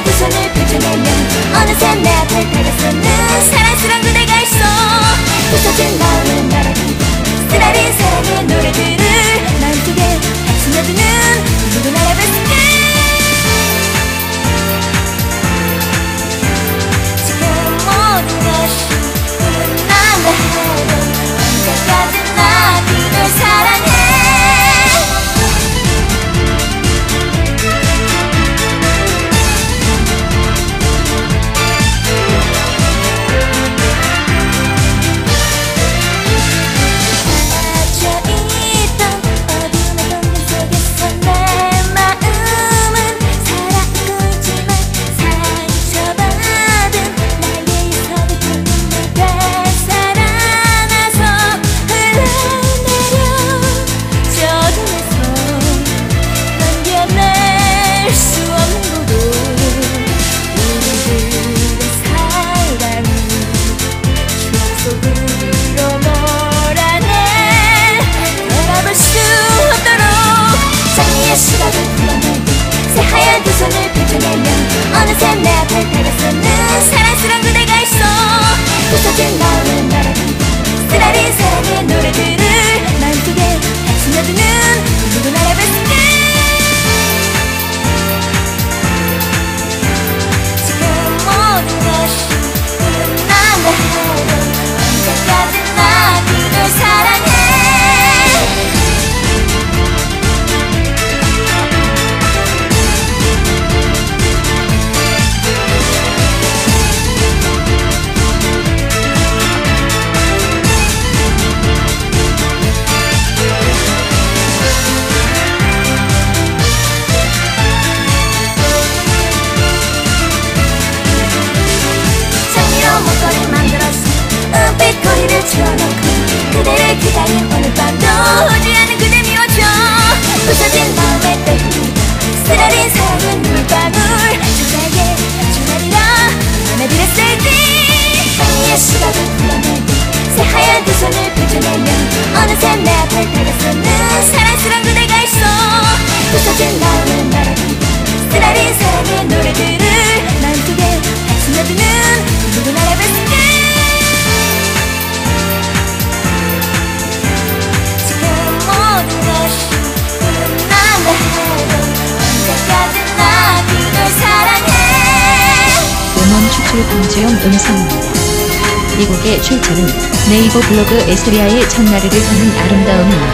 왼 두 손을 펼쳐내면 어느새 내 앞을 밝아서는 사랑스런 그대가 있어. 부서진 너 채워놓고 그대를 기다린 오늘 밤도 오지 않은 그대 미워져 부서진 마음에 떨리고 쓰라린 사랑은 물방울 주사에 주말이라 전해드렸을 때 하얀 시각을 풀어내고 새하얀 두 손을 펼쳐내면 어느새 내 앞에 다가서는 사랑스런 그대가 있어. 부서진 마음을 말아주고 쓰라린 사랑의 노래들 연출 방주영 음성입니다. 이 곡의 출처는 네이버 블로그 에스리아의 첫날을 하는 아름다움입니다.